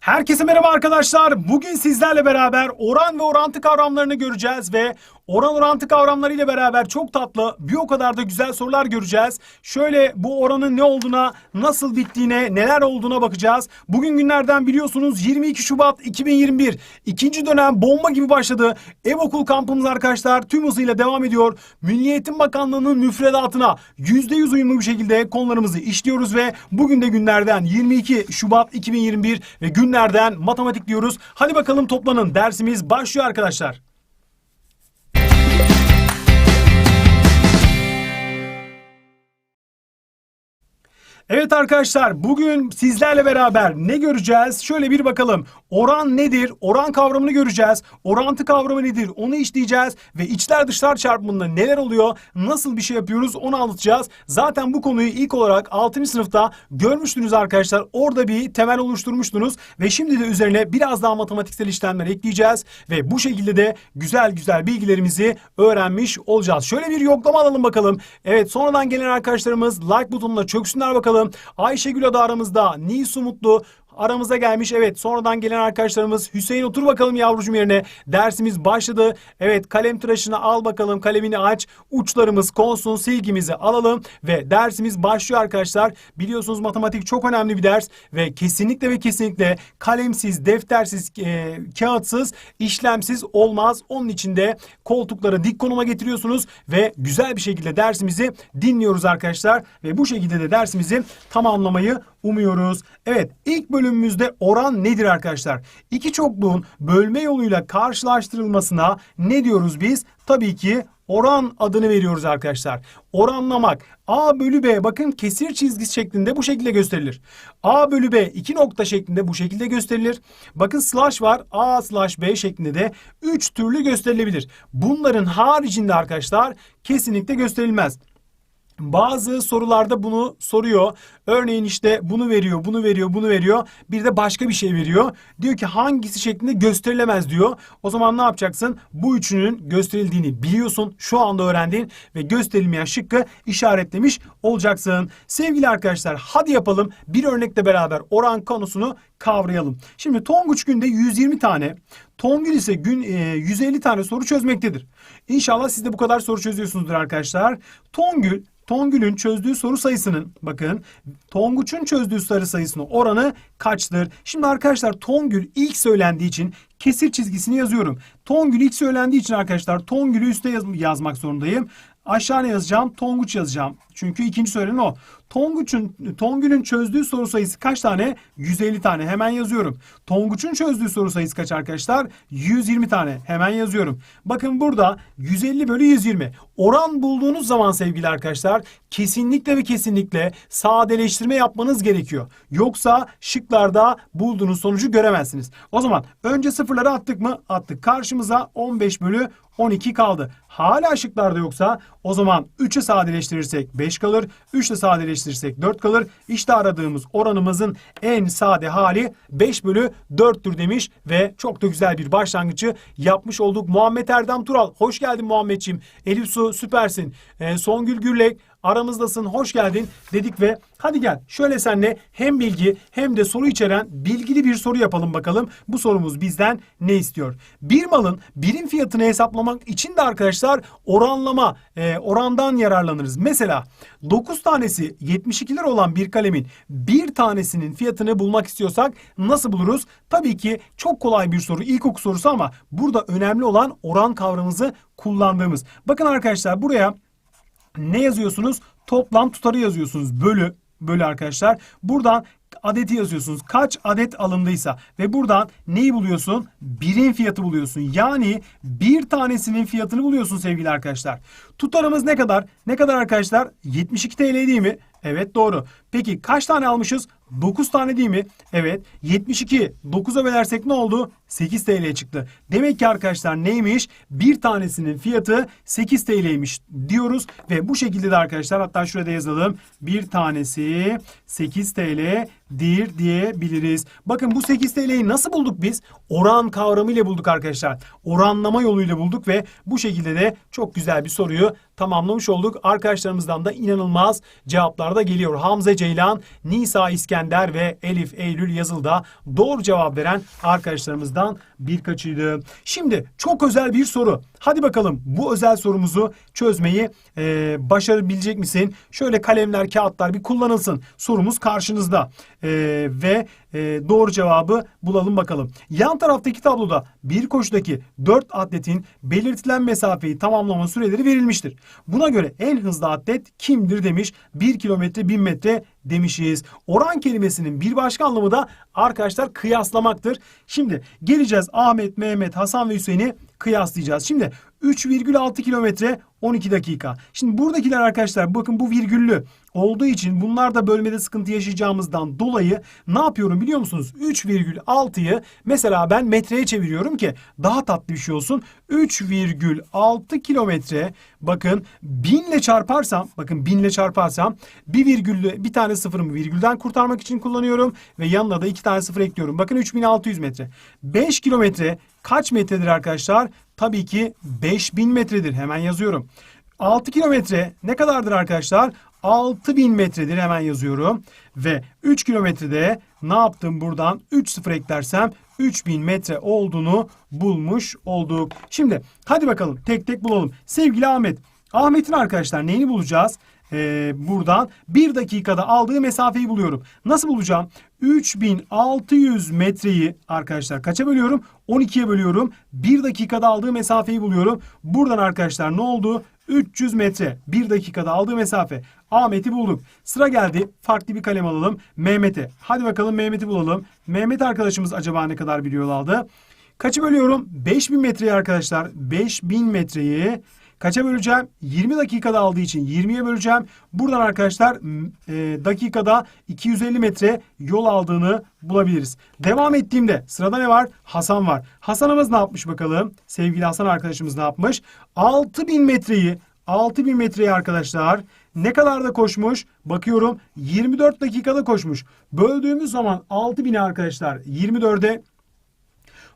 Herkese merhaba arkadaşlar. Bugün sizlerle beraber oran ve orantı kavramlarını göreceğiz ve oran orantı kavramları ile beraber çok tatlı bir o kadar da güzel sorular göreceğiz. Şöyle bu oranın ne olduğuna, nasıl bittiğine, neler olduğuna bakacağız. Bugün günlerden biliyorsunuz 22 Şubat 2021 ikinci dönem bomba gibi başladı. Ev okul kampımız arkadaşlar tüm hızıyla devam ediyor. Milli Eğitim Bakanlığı'nın müfredatına %100 uyumlu bir şekilde konularımızı işliyoruz ve bugün de günlerden 22 Şubat 2021 ve günlerden matematik diyoruz. Hadi bakalım toplanın. Dersimiz başlıyor arkadaşlar. Evet arkadaşlar bugün sizlerle beraber ne göreceğiz? Şöyle bir bakalım. Oran nedir? Oran kavramını göreceğiz. Orantı kavramı nedir? Onu işleyeceğiz ve içler dışlar çarpımında neler oluyor? Nasıl bir şey yapıyoruz? Onu anlatacağız. Zaten bu konuyu ilk olarak 6. sınıfta görmüştünüz arkadaşlar. Orada bir temel oluşturmuştunuz ve şimdi de üzerine biraz daha matematiksel işlemler ekleyeceğiz ve bu şekilde de güzel güzel bilgilerimizi öğrenmiş olacağız. Şöyle bir yoklama alalım bakalım. Evet sonradan gelen arkadaşlarımız like butonuna çöksünler bakalım. Ayşegül adı aramızda. Nisu Mutlu aramıza gelmiş. Evet sonradan gelen arkadaşlarımız Hüseyin otur bakalım yavrucum yerine. Dersimiz başladı. Evet kalem tıraşını al bakalım. Kalemini aç. Uçlarımız konsun. Silgimizi alalım. Ve dersimiz başlıyor arkadaşlar. Biliyorsunuz matematik çok önemli bir ders. Ve kesinlikle ve kesinlikle kalemsiz, deftersiz, e, kağıtsız, işlemsiz olmaz. Onun için de koltukları dik konuma getiriyorsunuz. Ve güzel bir şekilde dersimizi dinliyoruz arkadaşlar. Ve bu şekilde de dersimizi tamamlamayı umuyoruz. Evet ilk bölümümüzde oran nedir arkadaşlar? İki çokluğun bölme yoluyla karşılaştırılmasına ne diyoruz biz? Tabii ki oran adını veriyoruz arkadaşlar. Oranlamak. A bölü B bakın kesir çizgisi şeklinde bu şekilde gösterilir. A bölü B iki nokta şeklinde bu şekilde gösterilir. Bakın slash var. A slash B şeklinde de üç türlü gösterilebilir. Bunların haricinde arkadaşlar kesinlikle gösterilmez. Bazı sorularda bunu soruyor. Örneğin işte bunu veriyor, bunu veriyor, bunu veriyor. Bir de başka bir şey veriyor. Diyor ki hangisi şeklinde gösterilemez diyor. O zaman ne yapacaksın? Bu üçünün gösterildiğini biliyorsun. Şu anda öğrendiğin ve gösterilmeyen şıkkı işaretlemiş olacaksın. Sevgili arkadaşlar hadi yapalım. Bir örnekle beraber oran konusunu kavrayalım. Şimdi Tonguç günde 120 tane, Tongül ise gün e, 150 tane soru çözmektedir. İnşallah siz de bu kadar soru çözüyorsunuzdur arkadaşlar. Tongül Tongül'ün çözdüğü soru sayısının bakın Tonguç'un çözdüğü soru sayısının oranı kaçtır? Şimdi arkadaşlar Tongül ilk söylendiği için kesir çizgisini yazıyorum. Tongül ilk söylendiği için arkadaşlar Tongül'ü üste yaz yazmak zorundayım. Aşağı ne yazacağım? Tonguç yazacağım. Çünkü ikinci söylenen o. Tonguç'un Tongül'ün çözdüğü soru sayısı kaç tane? 150 tane. Hemen yazıyorum. Tonguç'un çözdüğü soru sayısı kaç arkadaşlar? 120 tane. Hemen yazıyorum. Bakın burada 150 bölü 120. Oran bulduğunuz zaman sevgili arkadaşlar kesinlikle ve kesinlikle sadeleştirme yapmanız gerekiyor. Yoksa şıklarda bulduğunuz sonucu göremezsiniz. O zaman önce sıfırları attık mı? Attık. Karşımıza 15 bölü 12 kaldı. Hala şıklarda yoksa o zaman 3'ü sadeleştirirsek 5 kalır. 3 ile sadeleştirirsek 4 kalır. İşte aradığımız oranımızın en sade hali 5 bölü 4'tür demiş ve çok da güzel bir başlangıcı yapmış olduk. Muhammed Erdem Tural hoş geldin Muhammedciğim. Elif Su süpersin. Ee, Songül Gürlek aramızdasın hoş geldin dedik ve hadi gel şöyle senle hem bilgi hem de soru içeren bilgili bir soru yapalım bakalım. Bu sorumuz bizden ne istiyor? Bir malın birim fiyatını hesaplamak için de arkadaşlar oranlama e, orandan yararlanırız. Mesela 9 tanesi 72 lira olan bir kalemin bir tanesinin fiyatını bulmak istiyorsak nasıl buluruz? Tabii ki çok kolay bir soru ilkokul sorusu ama burada önemli olan oran kavramımızı kullandığımız. Bakın arkadaşlar buraya ne yazıyorsunuz? Toplam tutarı yazıyorsunuz. Bölü bölü arkadaşlar. Buradan adeti yazıyorsunuz. Kaç adet alındıysa ve buradan neyi buluyorsun? Birin fiyatı buluyorsun. Yani bir tanesinin fiyatını buluyorsun sevgili arkadaşlar. Tutarımız ne kadar? Ne kadar arkadaşlar? 72 TL değil mi? Evet doğru. Peki kaç tane almışız? 9 tane değil mi? Evet. 72. 9'a bölersek ne oldu? 8 TL çıktı. Demek ki arkadaşlar neymiş? Bir tanesinin fiyatı 8 TL'ymiş diyoruz. Ve bu şekilde de arkadaşlar hatta şurada yazalım. Bir tanesi 8 TL'dir diyebiliriz. Bakın bu 8 TL'yi nasıl bulduk biz? Oran kavramı ile bulduk arkadaşlar. Oranlama yoluyla bulduk ve bu şekilde de çok güzel bir soruyu tamamlamış olduk. Arkadaşlarımızdan da inanılmaz cevaplar da geliyor. Hamza Ceylan, Nisa İskender İskender ve Elif Eylül yazılda doğru cevap veren arkadaşlarımızdan birkaçıydı. Şimdi çok özel bir soru. Hadi bakalım bu özel sorumuzu çözmeyi e, başarabilecek misin? Şöyle kalemler, kağıtlar bir kullanılsın. Sorumuz karşınızda. E, ve e, doğru cevabı bulalım bakalım. Yan taraftaki tabloda bir koşudaki 4 atletin belirtilen mesafeyi tamamlama süreleri verilmiştir. Buna göre en hızlı atlet kimdir demiş. 1 kilometre 1000 metre demişiz. Oran kelimesinin bir başka anlamı da arkadaşlar kıyaslamaktır. Şimdi geleceğiz Ahmet, Mehmet, Hasan ve Hüseyin'i kıyaslayacağız. Şimdi 3,6 kilometre 12 dakika. Şimdi buradakiler arkadaşlar bakın bu virgüllü olduğu için bunlar da bölmede sıkıntı yaşayacağımızdan dolayı ne yapıyorum biliyor musunuz? 3,6'yı mesela ben metreye çeviriyorum ki daha tatlı bir şey olsun. 3,6 kilometre bakın 1000 ile çarparsam bakın 1000 ile çarparsam bir virgüllü bir tane sıfırımı virgülden kurtarmak için kullanıyorum ve yanına da iki tane sıfır ekliyorum. Bakın 3600 metre. 5 kilometre kaç metredir arkadaşlar? Tabii ki 5000 metredir. Hemen yazıyorum. 6 kilometre ne kadardır arkadaşlar? 6000 metredir hemen yazıyorum. Ve 3 kilometrede ne yaptım buradan? 3 sıfır eklersem 3000 metre olduğunu bulmuş olduk. Şimdi hadi bakalım tek tek bulalım. Sevgili Ahmet. Ahmet'in arkadaşlar neyini bulacağız? Ee, buradan 1 dakikada aldığı mesafeyi buluyorum. Nasıl bulacağım? 3600 metreyi arkadaşlar kaça bölüyorum? 12'ye bölüyorum. 1 dakikada aldığı mesafeyi buluyorum. Buradan arkadaşlar ne oldu? 300 metre. 1 dakikada aldığı mesafe. Ahmet'i bulduk. Sıra geldi. Farklı bir kalem alalım. Mehmet'e. Hadi bakalım Mehmet'i bulalım. Mehmet arkadaşımız acaba ne kadar bir yol aldı? Kaçı bölüyorum? 5000 metreyi arkadaşlar. 5000 metreyi kaça böleceğim? 20 dakikada aldığı için 20'ye böleceğim. Buradan arkadaşlar e, dakikada 250 metre yol aldığını bulabiliriz. Devam ettiğimde sırada ne var? Hasan var. Hasan'ımız ne yapmış bakalım? Sevgili Hasan arkadaşımız ne yapmış? 6000 metreyi 6000 metreyi arkadaşlar ne kadar da koşmuş? Bakıyorum 24 dakikada koşmuş. Böldüğümüz zaman 6000'i arkadaşlar 24'e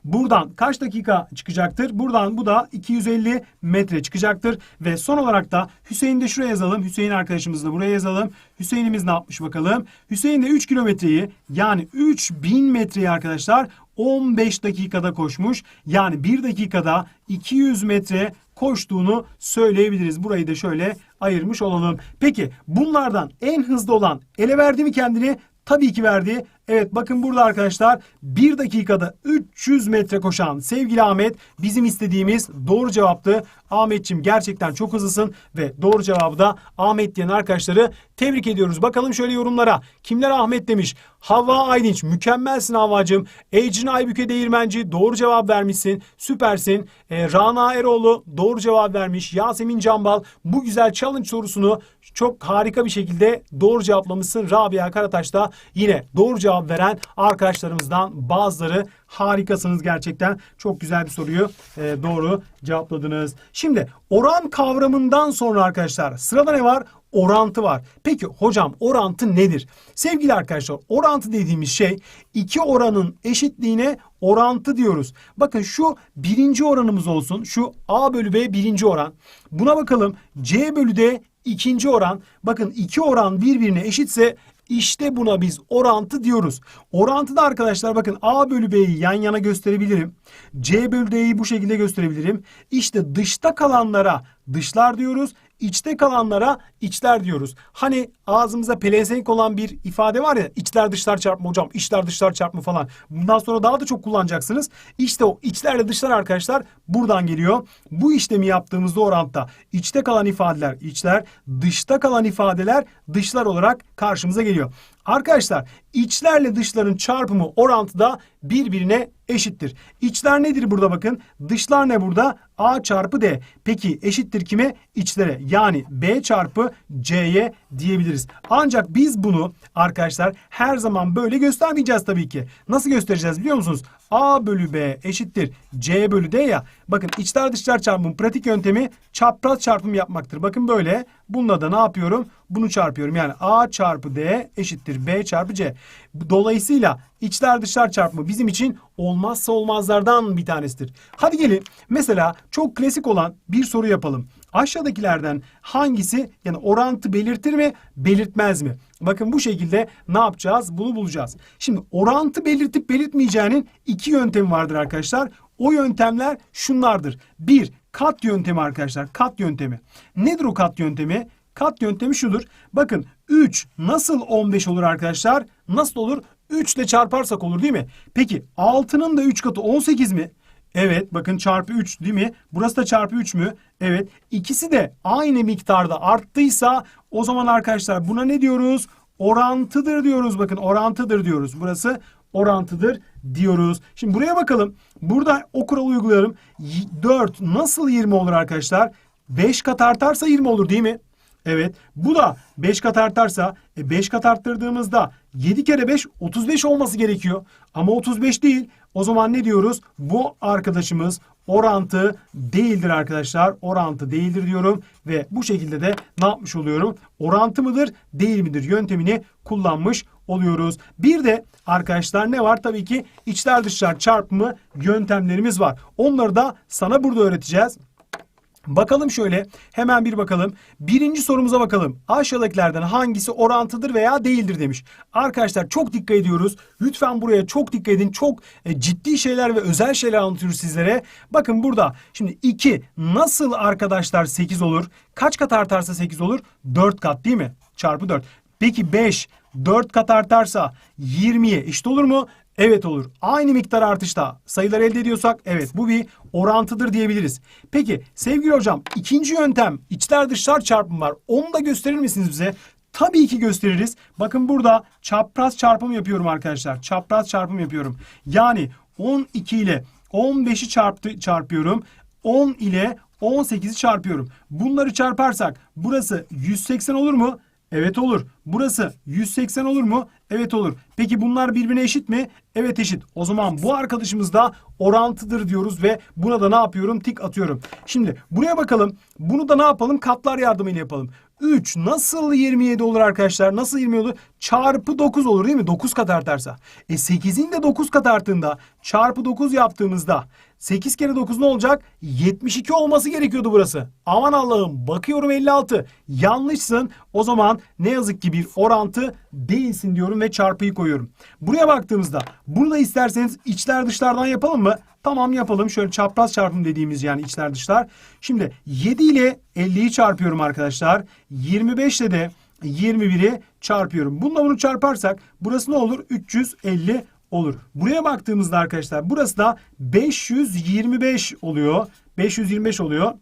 Buradan kaç dakika çıkacaktır? Buradan bu da 250 metre çıkacaktır. Ve son olarak da Hüseyin de şuraya yazalım. Hüseyin arkadaşımızı da buraya yazalım. Hüseyin'imiz ne yapmış bakalım? Hüseyin de 3 kilometreyi yani 3000 metreyi arkadaşlar 15 dakikada koşmuş. Yani 1 dakikada 200 metre koştuğunu söyleyebiliriz. Burayı da şöyle ayırmış olalım. Peki bunlardan en hızlı olan ele verdi mi kendini? Tabii ki verdi. Evet bakın burada arkadaşlar 1 dakikada 300 metre koşan sevgili Ahmet bizim istediğimiz doğru cevaptı. Ahmetçim gerçekten çok hızlısın ve doğru cevabı da Ahmet diyen arkadaşları tebrik ediyoruz. Bakalım şöyle yorumlara. Kimler Ahmet demiş? Havva Aydınç mükemmelsin Havvacığım. Ecrin Aybüke Değirmenci doğru cevap vermişsin. Süpersin. Ee, Rana Eroğlu doğru cevap vermiş. Yasemin Cambal bu güzel challenge sorusunu çok harika bir şekilde doğru cevaplamışsın. Rabia Karataş da yine doğru cevap veren arkadaşlarımızdan bazıları harikasınız gerçekten. Çok güzel bir soruyu e, doğru cevapladınız. Şimdi oran kavramından sonra arkadaşlar sırada ne var? Orantı var. Peki hocam orantı nedir? Sevgili arkadaşlar orantı dediğimiz şey iki oranın eşitliğine orantı diyoruz. Bakın şu birinci oranımız olsun. Şu A bölü B birinci oran. Buna bakalım C bölü D ikinci oran. Bakın iki oran birbirine eşitse işte buna biz orantı diyoruz. Orantıda arkadaşlar bakın A bölü B'yi yan yana gösterebilirim. C bölü D'yi bu şekilde gösterebilirim. İşte dışta kalanlara dışlar diyoruz. İçte kalanlara içler diyoruz. Hani ağzımıza pelesenk olan bir ifade var ya içler dışlar çarpma hocam içler dışlar çarpma falan. Bundan sonra daha da çok kullanacaksınız. İşte o içlerle dışlar arkadaşlar buradan geliyor. Bu işlemi yaptığımızda orantıda içte kalan ifadeler içler, dışta kalan ifadeler dışlar olarak karşımıza geliyor. Arkadaşlar içlerle dışların çarpımı orantıda birbirine eşittir. İçler nedir burada bakın? Dışlar ne burada? A çarpı D. Peki eşittir kime? İçlere. Yani B çarpı C'ye diyebiliriz. Ancak biz bunu arkadaşlar her zaman böyle göstermeyeceğiz tabii ki. Nasıl göstereceğiz biliyor musunuz? A bölü B eşittir C bölü D ya. Bakın içler dışlar çarpımı pratik yöntemi çapraz çarpım yapmaktır. Bakın böyle. Bununla da ne yapıyorum? Bunu çarpıyorum. Yani A çarpı D eşittir B çarpı C. Dolayısıyla içler dışlar çarpımı bizim için olmazsa olmazlardan bir tanesidir. Hadi gelin mesela çok klasik olan bir soru yapalım. Aşağıdakilerden hangisi yani orantı belirtir mi, belirtmez mi? Bakın bu şekilde ne yapacağız? Bunu bulacağız. Şimdi orantı belirtip belirtmeyeceğinin iki yöntemi vardır arkadaşlar. O yöntemler şunlardır. Bir, kat yöntemi arkadaşlar. Kat yöntemi. Nedir o kat yöntemi? Kat yöntemi şudur. Bakın 3 nasıl 15 olur arkadaşlar? Nasıl olur? 3 ile çarparsak olur değil mi? Peki 6'nın da 3 katı 18 mi? Evet bakın çarpı 3 değil mi? Burası da çarpı 3 mü? Evet. İkisi de aynı miktarda arttıysa o zaman arkadaşlar buna ne diyoruz? Orantıdır diyoruz. Bakın orantıdır diyoruz. Burası orantıdır diyoruz. Şimdi buraya bakalım. Burada o kuralı uygulayalım. Y- 4 nasıl 20 olur arkadaşlar? 5 kat artarsa 20 olur değil mi? Evet. Bu da 5 kat artarsa e 5 kat arttırdığımızda 7 kere 5 35 olması gerekiyor. Ama 35 değil. O zaman ne diyoruz? Bu arkadaşımız orantı değildir arkadaşlar. Orantı değildir diyorum ve bu şekilde de ne yapmış oluyorum? Orantı mıdır, değil midir yöntemini kullanmış oluyoruz. Bir de arkadaşlar ne var? Tabii ki içler dışlar çarpımı yöntemlerimiz var. Onları da sana burada öğreteceğiz. Bakalım şöyle hemen bir bakalım. Birinci sorumuza bakalım. Aşağıdakilerden hangisi orantıdır veya değildir demiş. Arkadaşlar çok dikkat ediyoruz. Lütfen buraya çok dikkat edin. Çok e, ciddi şeyler ve özel şeyler anlatıyoruz sizlere. Bakın burada şimdi 2 nasıl arkadaşlar 8 olur? Kaç kat artarsa 8 olur? 4 kat değil mi? Çarpı 4. Peki 5 4 kat artarsa 20'ye eşit olur mu? Evet olur. Aynı miktar artışta sayılar elde ediyorsak evet bu bir orantıdır diyebiliriz. Peki sevgili hocam ikinci yöntem içler dışlar çarpım var. Onu da gösterir misiniz bize? Tabii ki gösteririz. Bakın burada çapraz çarpım yapıyorum arkadaşlar. Çapraz çarpım yapıyorum. Yani 12 ile 15'i çarptı, çarpıyorum. 10 ile 18'i çarpıyorum. Bunları çarparsak burası 180 olur mu? Evet olur. Burası 180 olur mu? Evet olur. Peki bunlar birbirine eşit mi? Evet eşit. O zaman bu arkadaşımız da orantıdır diyoruz ve buna da ne yapıyorum? Tik atıyorum. Şimdi buraya bakalım. Bunu da ne yapalım? Katlar yardımıyla yapalım. 3 nasıl 27 olur arkadaşlar? Nasıl 20 olur? Çarpı 9 olur değil mi? 9 kat artarsa. E 8'in de 9 kat arttığında çarpı 9 yaptığımızda 8 kere 9 ne olacak? 72 olması gerekiyordu burası. Aman Allah'ım bakıyorum 56. Yanlışsın. O zaman ne yazık ki bir orantı değilsin diyorum ve çarpıyı koyuyorum. Buraya baktığımızda bunu da isterseniz içler dışlardan yapalım mı? Tamam yapalım. Şöyle çapraz çarpım dediğimiz yani içler dışlar. Şimdi 7 ile 50'yi çarpıyorum arkadaşlar. 25 ile de 21'i çarpıyorum. Bununla bunu çarparsak burası ne olur? 350 olur. Buraya baktığımızda arkadaşlar burası da 525 oluyor. 525 oluyor.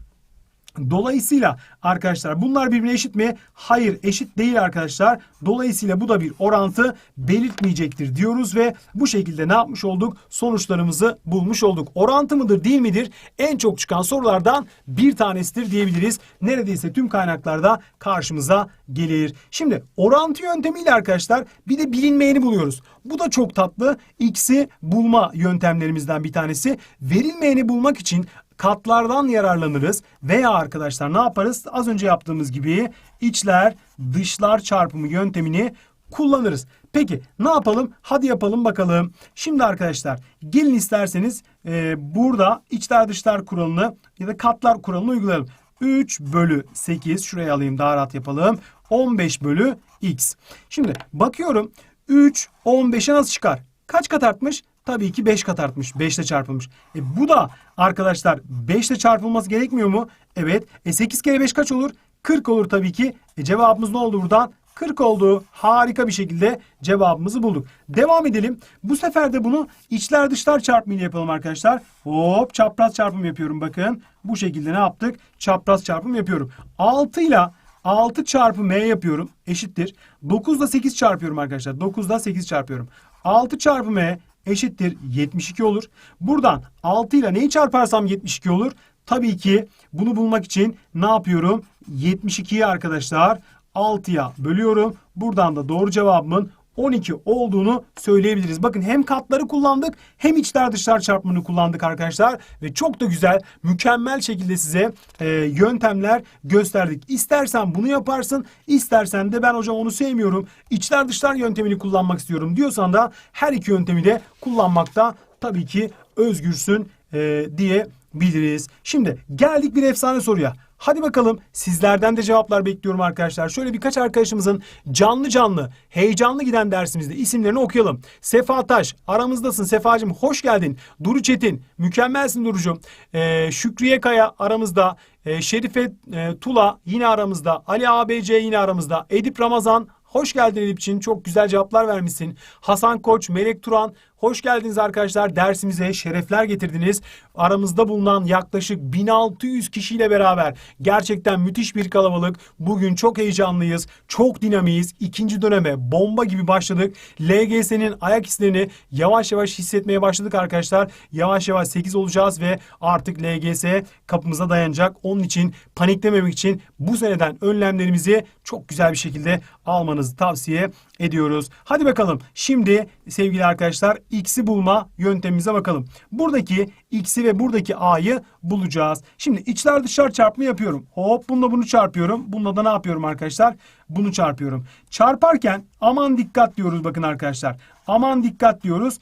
Dolayısıyla arkadaşlar bunlar birbirine eşit mi? Hayır eşit değil arkadaşlar. Dolayısıyla bu da bir orantı belirtmeyecektir diyoruz ve bu şekilde ne yapmış olduk? Sonuçlarımızı bulmuş olduk. Orantı mıdır değil midir? En çok çıkan sorulardan bir tanesidir diyebiliriz. Neredeyse tüm kaynaklarda karşımıza gelir. Şimdi orantı yöntemiyle arkadaşlar bir de bilinmeyeni buluyoruz. Bu da çok tatlı. X'i bulma yöntemlerimizden bir tanesi. Verilmeyeni bulmak için katlardan yararlanırız veya arkadaşlar ne yaparız? Az önce yaptığımız gibi içler dışlar çarpımı yöntemini kullanırız. Peki ne yapalım? Hadi yapalım bakalım. Şimdi arkadaşlar gelin isterseniz e, burada içler dışlar kuralını ya da katlar kuralını uygulayalım. 3 bölü 8 şuraya alayım daha rahat yapalım. 15 bölü x. Şimdi bakıyorum 3 15'e nasıl çıkar? Kaç kat artmış? Tabii ki 5 kat artmış. 5 ile çarpılmış. E bu da arkadaşlar 5 ile çarpılması gerekmiyor mu? Evet. E 8 kere 5 kaç olur? 40 olur tabii ki. E cevabımız ne oldu buradan? 40 oldu. Harika bir şekilde cevabımızı bulduk. Devam edelim. Bu sefer de bunu içler dışlar çarpımıyla yapalım arkadaşlar. Hop çapraz çarpım yapıyorum bakın. Bu şekilde ne yaptık? Çapraz çarpım yapıyorum. 6 ile 6 çarpı m yapıyorum. Eşittir. 9 ile 8 çarpıyorum arkadaşlar. 9 ile 8 çarpıyorum. 6 çarpı m eşittir 72 olur. Buradan 6 ile neyi çarparsam 72 olur. Tabii ki bunu bulmak için ne yapıyorum? 72'yi arkadaşlar 6'ya bölüyorum. Buradan da doğru cevabımın 12 olduğunu söyleyebiliriz. Bakın hem katları kullandık hem içler dışlar çarpımını kullandık arkadaşlar. Ve çok da güzel, mükemmel şekilde size e, yöntemler gösterdik. İstersen bunu yaparsın, istersen de ben hocam onu sevmiyorum. İçler dışlar yöntemini kullanmak istiyorum diyorsan da her iki yöntemi de kullanmakta tabii ki özgürsün e, diyebiliriz. Şimdi geldik bir efsane soruya. Hadi bakalım sizlerden de cevaplar bekliyorum arkadaşlar. Şöyle birkaç arkadaşımızın canlı canlı, heyecanlı giden dersimizde isimlerini okuyalım. Sefa Taş, aramızdasın Sefacığım hoş geldin. Duru Çetin, mükemmelsin Duru'cum. Ee, Şükriye Kaya aramızda. Ee, Şerife e, Tula yine aramızda. Ali ABC yine aramızda. Edip Ramazan Hoş geldin Edipçin. Çok güzel cevaplar vermişsin. Hasan Koç, Melek Turan. Hoş geldiniz arkadaşlar. Dersimize şerefler getirdiniz. Aramızda bulunan yaklaşık 1600 kişiyle beraber gerçekten müthiş bir kalabalık. Bugün çok heyecanlıyız. Çok dinamiyiz. İkinci döneme bomba gibi başladık. LGS'nin ayak izlerini yavaş yavaş hissetmeye başladık arkadaşlar. Yavaş yavaş 8 olacağız ve artık LGS kapımıza dayanacak. Onun için paniklememek için bu seneden önlemlerimizi çok güzel bir şekilde almanızı tavsiye ediyoruz. Hadi bakalım şimdi sevgili arkadaşlar x'i bulma yöntemimize bakalım. Buradaki x'i ve buradaki a'yı bulacağız. Şimdi içler dışlar çarpımı yapıyorum. Hop bununla bunu çarpıyorum. Bununla da ne yapıyorum arkadaşlar? Bunu çarpıyorum. Çarparken aman dikkat diyoruz bakın arkadaşlar. Aman dikkat diyoruz.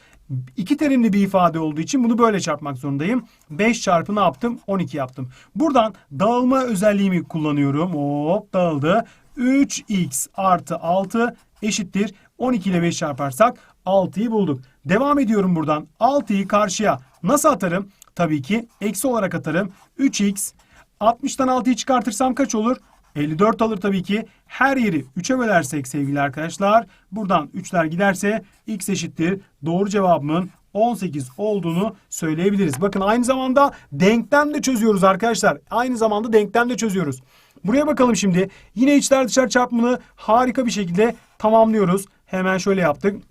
İki terimli bir ifade olduğu için bunu böyle çarpmak zorundayım. 5 çarpı ne yaptım? 12 yaptım. Buradan dağılma özelliğimi kullanıyorum. Hop dağıldı. 3x artı 6 eşittir. 12 ile 5 çarparsak 6'yı bulduk. Devam ediyorum buradan. 6'yı karşıya nasıl atarım? Tabii ki eksi olarak atarım. 3x 60'tan 6'yı çıkartırsam kaç olur? 54 alır tabii ki. Her yeri 3'e bölersek sevgili arkadaşlar. Buradan 3'ler giderse x eşittir. Doğru cevabımın 18 olduğunu söyleyebiliriz. Bakın aynı zamanda denklem de çözüyoruz arkadaşlar. Aynı zamanda denklem de çözüyoruz. Buraya bakalım şimdi. Yine içler dışlar çarpımını harika bir şekilde tamamlıyoruz. Hemen şöyle yaptık.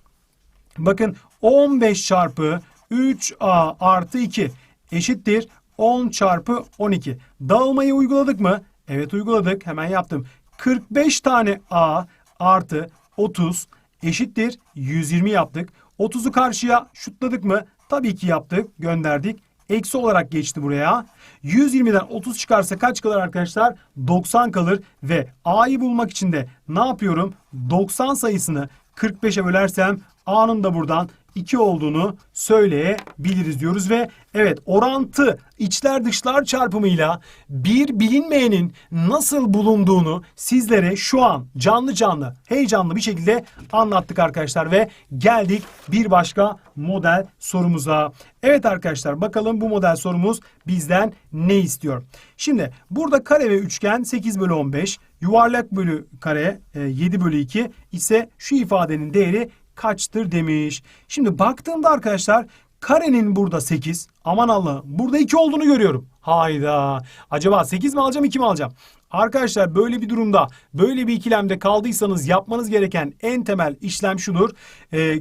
Bakın 15 çarpı 3a artı 2 eşittir 10 çarpı 12. Dağılmayı uyguladık mı? Evet uyguladık. Hemen yaptım. 45 tane a artı 30 eşittir 120 yaptık. 30'u karşıya şutladık mı? Tabii ki yaptık. Gönderdik. Eksi olarak geçti buraya. 120'den 30 çıkarsa kaç kalır arkadaşlar? 90 kalır ve a'yı bulmak için de ne yapıyorum? 90 sayısını 45'e bölersem a'nın da buradan 2 olduğunu söyleyebiliriz diyoruz ve evet orantı içler dışlar çarpımıyla bir bilinmeyenin nasıl bulunduğunu sizlere şu an canlı canlı heyecanlı bir şekilde anlattık arkadaşlar ve geldik bir başka model sorumuza. Evet arkadaşlar bakalım bu model sorumuz bizden ne istiyor? Şimdi burada kare ve üçgen 8 bölü 15 yuvarlak bölü kare 7 bölü 2 ise şu ifadenin değeri kaçtır demiş. Şimdi baktığımda arkadaşlar karenin burada 8. Aman Allah burada 2 olduğunu görüyorum. Hayda. Acaba 8 mi alacağım 2 mi alacağım? Arkadaşlar böyle bir durumda böyle bir ikilemde kaldıysanız yapmanız gereken en temel işlem şudur. Ee,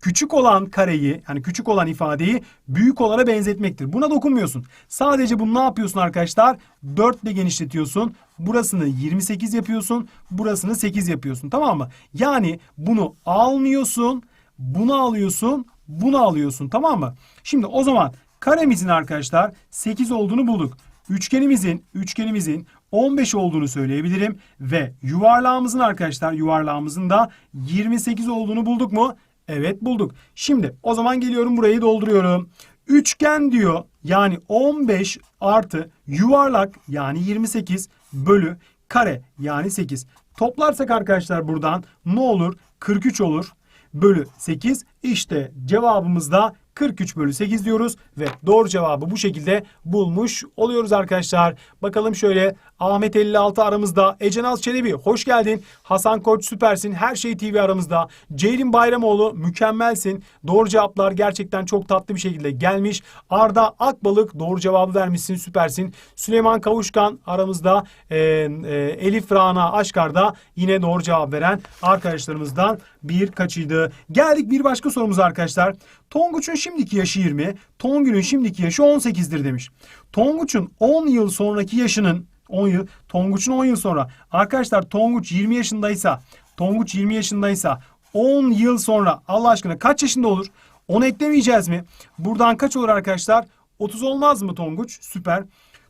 küçük olan kareyi yani küçük olan ifadeyi büyük olana benzetmektir. Buna dokunmuyorsun. Sadece bunu ne yapıyorsun arkadaşlar? 4 ile genişletiyorsun. Burasını 28 yapıyorsun. Burasını 8 yapıyorsun. Tamam mı? Yani bunu almıyorsun. Bunu alıyorsun. Bunu alıyorsun. Tamam mı? Şimdi o zaman karemizin arkadaşlar 8 olduğunu bulduk. Üçgenimizin, üçgenimizin 15 olduğunu söyleyebilirim ve yuvarlağımızın arkadaşlar yuvarlağımızın da 28 olduğunu bulduk mu? Evet bulduk. Şimdi o zaman geliyorum burayı dolduruyorum. Üçgen diyor yani 15 artı yuvarlak yani 28 bölü kare yani 8. Toplarsak arkadaşlar buradan ne olur? 43 olur bölü 8. İşte cevabımız da 43 bölü 8 diyoruz ve doğru cevabı bu şekilde bulmuş oluyoruz arkadaşlar. Bakalım şöyle Ahmet 56 aramızda. Ecenaz Çelebi hoş geldin. Hasan Koç süpersin. Her şey TV aramızda. Ceylin Bayramoğlu mükemmelsin. Doğru cevaplar gerçekten çok tatlı bir şekilde gelmiş. Arda Akbalık doğru cevabı vermişsin süpersin. Süleyman Kavuşkan aramızda. Ee, e, Elif Rana Aşkar da yine doğru cevap veren arkadaşlarımızdan birkaçıydı. Geldik bir başka sorumuza arkadaşlar. Tonguç'un şimdiki yaşı 20, Tongül'ün şimdiki yaşı 18'dir demiş. Tonguç'un 10 yıl sonraki yaşının 10 yıl, Tonguç'un 10 yıl sonra. Arkadaşlar Tonguç 20 yaşındaysa, Tonguç 20 yaşındaysa 10 yıl sonra Allah aşkına kaç yaşında olur? 10 eklemeyeceğiz mi? Buradan kaç olur arkadaşlar? 30 olmaz mı Tonguç? Süper.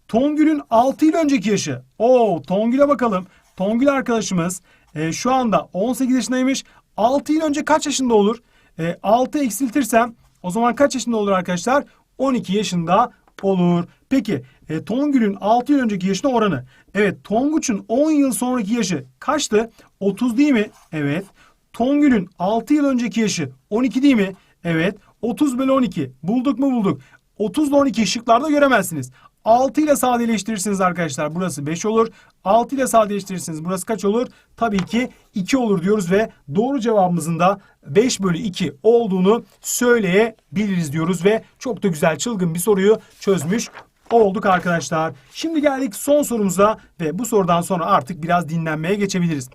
Tongül'ün 6 yıl önceki yaşı. Oo Tongül'e bakalım. Tongül arkadaşımız e, şu anda 18 yaşındaymış. 6 yıl önce kaç yaşında olur? E, 6 eksiltirsem o zaman kaç yaşında olur arkadaşlar? 12 yaşında olur. Peki E, Tongül'ün 6 yıl önceki yaşına oranı. Evet Tonguç'un 10 yıl sonraki yaşı kaçtı? 30 değil mi? Evet. Tongül'ün 6 yıl önceki yaşı 12 değil mi? Evet. 30 bölü 12. Bulduk mu bulduk. 30 ile 12 şıklarda göremezsiniz. 6 ile sadeleştirirsiniz arkadaşlar. Burası 5 olur. 6 ile sadeleştirirsiniz. Burası kaç olur? Tabii ki 2 olur diyoruz ve doğru cevabımızın da 5 bölü 2 olduğunu söyleyebiliriz diyoruz ve çok da güzel çılgın bir soruyu çözmüş olduk arkadaşlar. Şimdi geldik son sorumuza ve bu sorudan sonra artık biraz dinlenmeye geçebiliriz.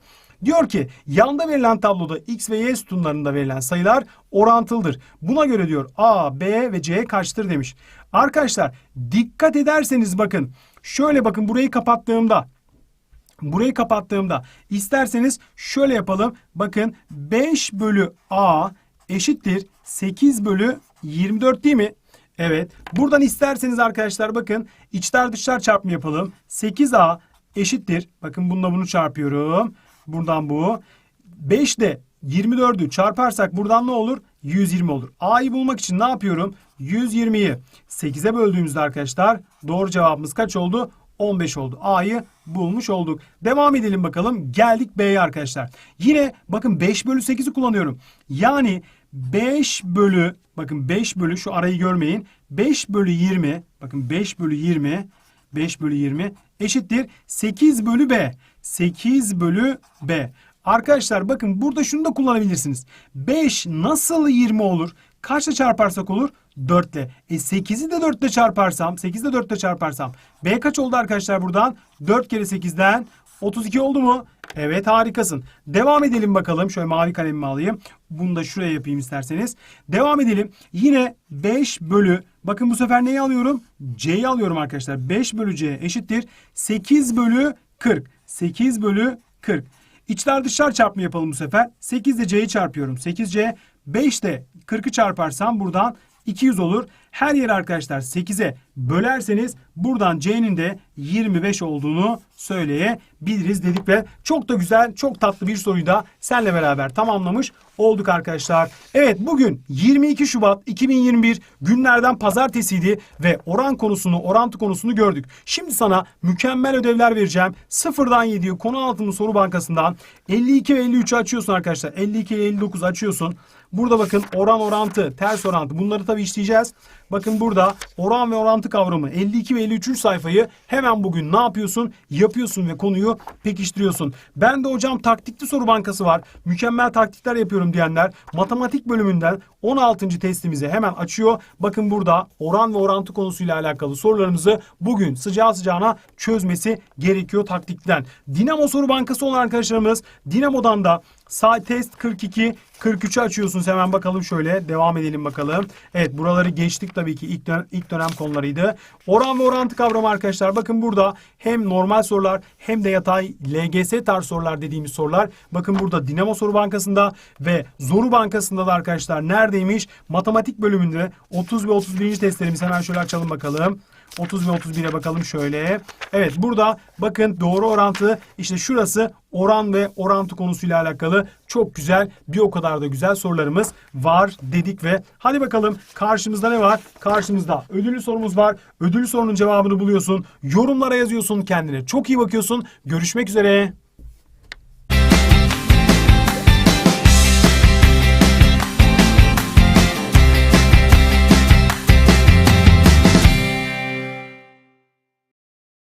Diyor ki yanda verilen tabloda x ve y sütunlarında verilen sayılar orantılıdır. Buna göre diyor a, b ve c kaçtır demiş. Arkadaşlar dikkat ederseniz bakın şöyle bakın burayı kapattığımda Burayı kapattığımda isterseniz şöyle yapalım. Bakın 5 bölü a eşittir 8 bölü 24 değil mi? Evet. Buradan isterseniz arkadaşlar bakın içler dışlar çarpımı yapalım. 8a eşittir. Bakın bununla bunu çarpıyorum. Buradan bu. 5 de 24'ü çarparsak buradan ne olur? 120 olur. A'yı bulmak için ne yapıyorum? 120'yi 8'e böldüğümüzde arkadaşlar doğru cevabımız kaç oldu? 15 oldu. A'yı bulmuş olduk. Devam edelim bakalım. Geldik B'ye arkadaşlar. Yine bakın 5 bölü 8'i kullanıyorum. Yani 5 bölü bakın 5 bölü şu arayı görmeyin. 5 bölü 20 bakın 5 bölü 20 5 bölü 20 eşittir 8 bölü B. 8 bölü B. Arkadaşlar bakın burada şunu da kullanabilirsiniz. 5 nasıl 20 olur? Kaçla çarparsak olur? 4 ile. E 8'i de 4 ile çarparsam, 8'i de 4 ile çarparsam. B kaç oldu arkadaşlar buradan? 4 kere 8'den 32 oldu mu? Evet harikasın. Devam edelim bakalım. Şöyle mavi kalemimi alayım. Bunu da şuraya yapayım isterseniz. Devam edelim. Yine 5 bölü bakın bu sefer neyi alıyorum? C'yi alıyorum arkadaşlar. 5 bölü C eşittir. 8 bölü 40. 8 bölü 40. İçler dışlar çarpımı yapalım bu sefer. 8 ile C'yi çarpıyorum. 8C 5 de 40'ı çarparsam buradan 200 olur. Her yeri arkadaşlar 8'e bölerseniz buradan C'nin de 25 olduğunu söyleyebiliriz dedik ve çok da güzel, çok tatlı bir soruyu da senle beraber tamamlamış olduk arkadaşlar. Evet bugün 22 Şubat 2021 günlerden pazartesiydi ve oran konusunu, orantı konusunu gördük. Şimdi sana mükemmel ödevler vereceğim. Sıfırdan 7'yi konu altını soru bankasından 52 ve 53'ü açıyorsun arkadaşlar. 52 ile 59 açıyorsun. Burada bakın oran orantı, ters orantı bunları tabii işleyeceğiz. Bakın burada oran ve orantı kavramı 52 ve 53. sayfayı hemen bugün ne yapıyorsun? Yapıyorsun ve konuyu pekiştiriyorsun. Ben de hocam taktikli soru bankası var. Mükemmel taktikler yapıyorum diyenler matematik bölümünden 16. testimizi hemen açıyor. Bakın burada oran ve orantı konusuyla alakalı sorularımızı bugün sıcağı sıcağına çözmesi gerekiyor taktikten. Dinamo soru bankası olan arkadaşlarımız Dinamo'dan da sağ test 42 43'ü açıyorsunuz hemen bakalım şöyle devam edelim bakalım. Evet buraları geçtik tabii ki ilk dönem, ilk dönem konularıydı. Oran ve orantı kavramı arkadaşlar bakın burada hem normal sorular hem de yatay LGS tarz sorular dediğimiz sorular. Bakın burada Dinamo Soru Bankası'nda ve Zoru Bankası'nda da arkadaşlar neredeymiş? Matematik bölümünde 30 ve 31. testlerimiz hemen şöyle açalım bakalım. 30 ve 31'e bakalım şöyle. Evet burada bakın doğru orantı işte şurası oran ve orantı konusuyla alakalı çok güzel bir o kadar da güzel sorularımız var dedik ve hadi bakalım karşımızda ne var? Karşımızda ödüllü sorumuz var. Ödüllü sorunun cevabını buluyorsun. Yorumlara yazıyorsun kendine. Çok iyi bakıyorsun. Görüşmek üzere.